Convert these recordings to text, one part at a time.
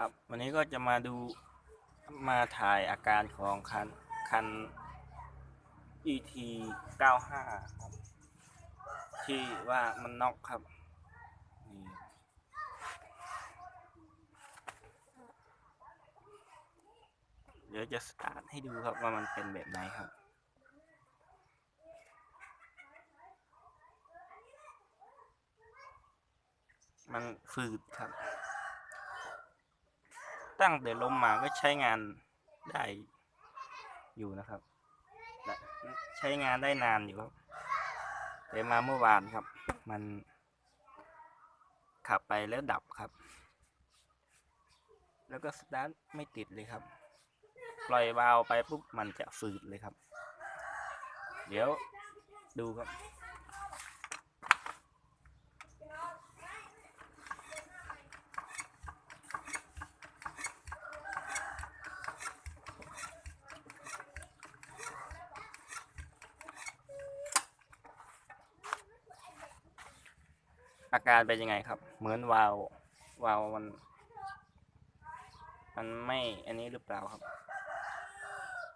ครับ วันนี้ก็จะมาดูมาถ่ายอาการของคันคัน ET 95ครับ ที่ว่ามันน็อกครับนี่เดี๋ยวจะสตาร์ทให้ดูครับว่ามันเป็นแบบไหนครับมันฝืดครับ ตั้งแต่ลมมาก็ใช้งานได้อยู่นะครับ ใช้งานได้นานอยู่ครับ แต่มาเมื่อวานครับ มันขับไปแล้วดับครับ แล้วก็สตาร์ทไม่ติดเลยครับ ปล่อยวาล์วไปปุ๊บมันจะฝืดเลยครับ เดี๋ยวดูครับ อาการเป็นยังไงครับ เหมือนวาววาวมัน มันไม่อันนี้หรือเปล่าครับ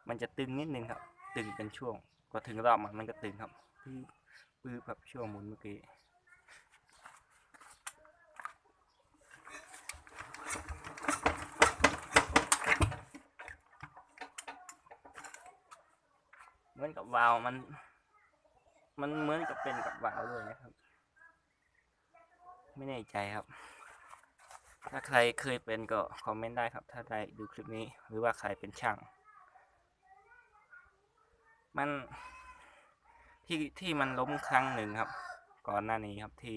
มันจะตึงนิดนึงครับ ตึงเป็นช่วงพอถึงรอบมันมันก็ตึงครับปื้อปื้อแบบช่วงหมุนเมื่อกี้เหมือนกับวาวมัน มันเหมือนกับเป็นกับวาวเลยนะครับ ไม่แน่ใจครับ ถ้าใครเคยเป็นก็คอมเมนต์ได้ครับ ถ้าได้ดูคลิปนี้หรือว่าใครเป็นช่าง มันที่ที่มันล้มครั้งหนึ่งครับ ก่อนหน้านี้ครับที่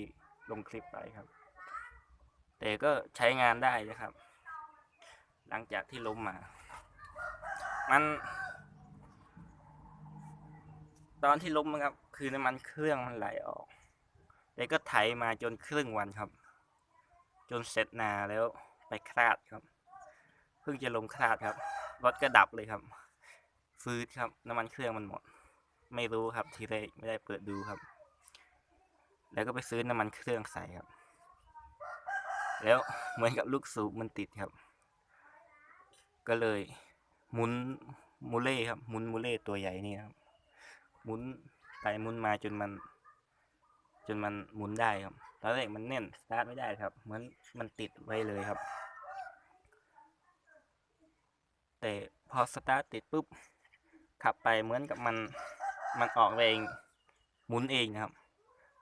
ลงคลิปไปครับ แต่ก็ใช้งานได้นะครับ หลังจากที่ล้มมา มันตอนที่ล้มนะครับ คือน้ำมันเครื่องมันไหลออก แต่ก็ไถมาจนครึ่งวันครับ จนเสร็จนาแล้วไปคลาดครับเพิ่งจะลงคลาดครับรถก็ดับเลยครับ ฟืดครับน้ำมันเครื่องมันหมด ไม่รู้ครับทีแรกไม่ได้เปิดดูครับ แล้วก็ไปซื้อน้ำมันเครื่องใส่ครับ แล้วเหมือนกับลูกสูบมันติดครับ ก็เลยหมุนมูเล่ครับหมุนมูเล่ตัวใหญ่นี่ครับหมุนไปหมุนมาจนมัน จนมันหมุนได้ครับตอนแรกมันแน่นสตาร์ทไม่ได้ครับเหมือนมันติดไว้เลยครับ แต่พอสตาร์ทติดปุ๊บขับไปเหมือนกับมันมันออกแรงหมุนเองนะครับ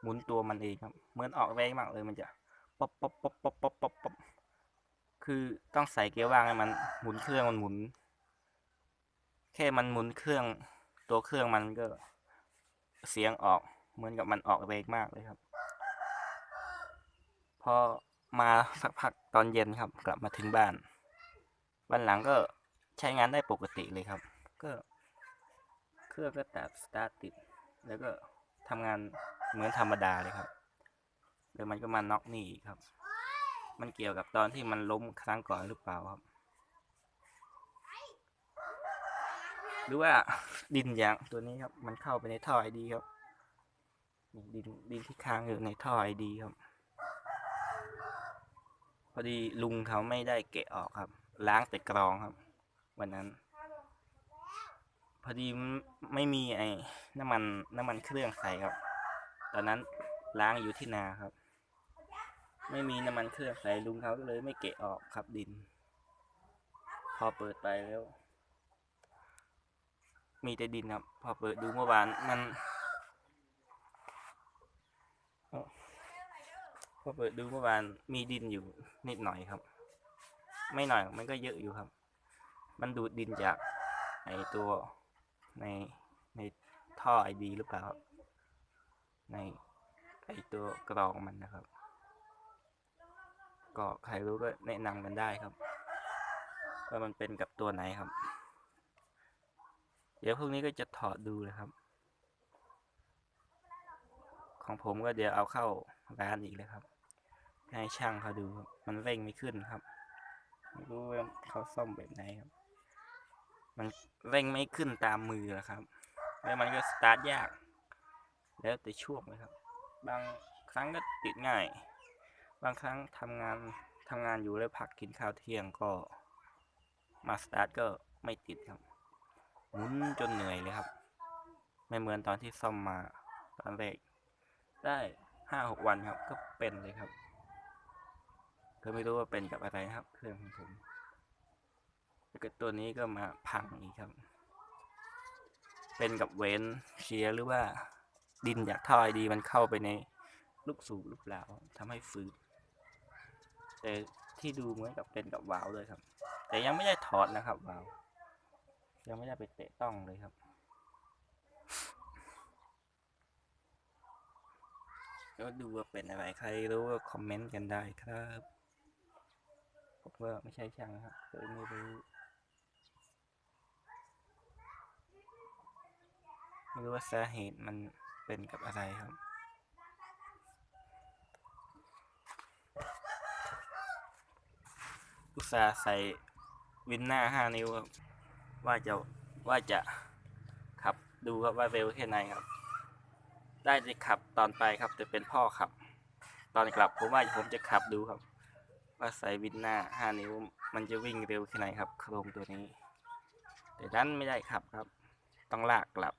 หมุนตัวมันเองครับ เหมือนออกแรงมากเลยมันจะป๊อปป๊อปป๊อปป๊อปป๊อปป๊อปป๊อปคือต้องใส่เกียร์ว่างให้มันหมุนเครื่องมันหมุน แค่มันหมุนเครื่องตัวเครื่องมันก็เสียงออก เหมือนกับมันออกแรงมากเลยครับ พอมาสักพักตอนเย็นครับ กลับมาถึงบ้าน วันหลังก็ใช้งานได้ปกติเลยครับ ก็เครื่องก็ตัดสตาร์ทติด แล้วก็ทำงานเหมือนธรรมดาเลยครับแล้วมันก็มาน็อกนี่ครับ มันเกี่ยวกับตอนที่มันล้มครั้งก่อนหรือเปล่าครับ หรือว่าดินยางตัวนี้ครับ มันเข้าไปในท่อไอดีครับ ดินดินที่ค้างอยู่ในท่อไอดีครับ พอดีลุงเขาไม่ได้แกะออกครับ ล้างแต่กรองครับ วันนั้น พอดีไม่มีไอ้น้ำมันน้ำมันเครื่องใส่ครับ ตอนนั้นล้างอยู่ที่นาครับ ไม่มีน้ำมันเครื่องใส่ลุงเขาก็เลยไม่แกะออกครับดิน พอเปิดไปแล้ว มีแต่ดินครับ พอเปิดดูเมื่อวานมันเอ้า พอเปิดดูเมื่อวานมีดินอยู่นิดหน่อยครับ ไม่หน่อยมันก็เยอะอยู่ครับ มันดูดดินจากไอตัวในในท่อไอดีหรือเปล่าครับในไอตัวกรองมันนะครับ ก็ใครรู้ก็แนะนำกันได้ครับว่ามันเป็นกับตัวไหนครับ เดี๋ยวพรุ่งนี้ก็จะถอดดูเลยครับ ของผมก็เดี๋ยวเอาเข้าร้านอีกเลยครับ ให้ช่างเขาดูครับมันเร่งไม่ขึ้นครับไม่รู้ว่าเขาซ่อมแบบไหนครับ มันเร่งไม่ขึ้นตามมือนะครับ แล้วมันก็สตาร์ทยาก แล้วแต่ช่วงเลยครับ บางครั้งก็ติดง่าย บางครั้งทำงานทำงานอยู่แล้วพักกินข้าวเที่ยงก็ มาสตาร์ทก็ไม่ติดครับหมุนจนเหนื่อยเลยครับ ไม่เหมือนตอนที่ซ่อมมาตอนแรกได้ห้าหกวันครับก็เป็นเลยครับ ก็ไม่รู้ว่าเป็นกับอะไรครับ เครื่องของผมแล้วก็ตัวนี้ก็มาพังอีกครับ เป็นกับเวนเชียร์หรือว่าดินจากท่อไอดีมันเข้าไปในลูกสูบหรือเปล่าทำให้ฟืดแต่ที่ดูเหมือนกับเป็นกับวาล์วเลยครับ แต่ยังไม่ได้ถอดนะครับวาล์วยังไม่ได้ไปเตะต้องเลยครับ ก็ดูว่าเป็นอะไรใครรู้ก็คอมเมนต์กันได้ครับ ผมว่าไม่ใช่ช่างครับเลยไม่รู้ไม่รู้ว่าสาเหตุมันเป็นกับอะไรครับอุตส่าห์ใส่วินหน้าห้านิ้วครับ ว่าจะว่าจะขับดูครับว่าเร็วแค่ไหนครับ ได้จะขับตอนไปครับ แต่เป็นพ่อขับ ตอนกลับผมว่าผมจะขับดูครับ ว่าใส่วินหน้าห้านิ้ว มันจะวิ่งเร็วแค่ไหนครับโครงตัวนี้ แต่นั้นไม่ได้ขับครับ ต้องลากกลับ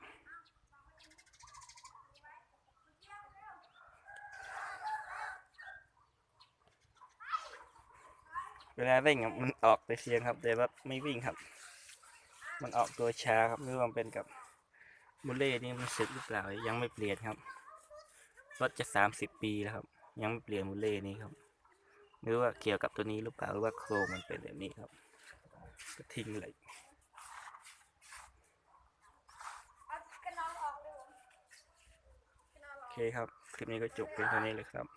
เวลาเร่งมันออกแต่เสียงครับ แต่ว่าไม่วิ่งครับ มันออกตัวช้าครับไม่ว่ามันเป็นกับมูเล่นี่มันสึกหรือเปล่ายังไม่เปลี่ยนครับรถจะสามสิบปีแล้วครับ ยังไม่เปลี่ยนมูเล่นี้ครับ ไม่รู้ว่าเกี่ยวกับตัวนี้หรือเปล่าหรือว่าโครงมันเป็นแบบนี้ครับก็ทิ้งเลยเอากระนองออกเลยกระนองอโออกเคครับ คลิปนี้ก็จบเพียงเท่านี้เลยครับ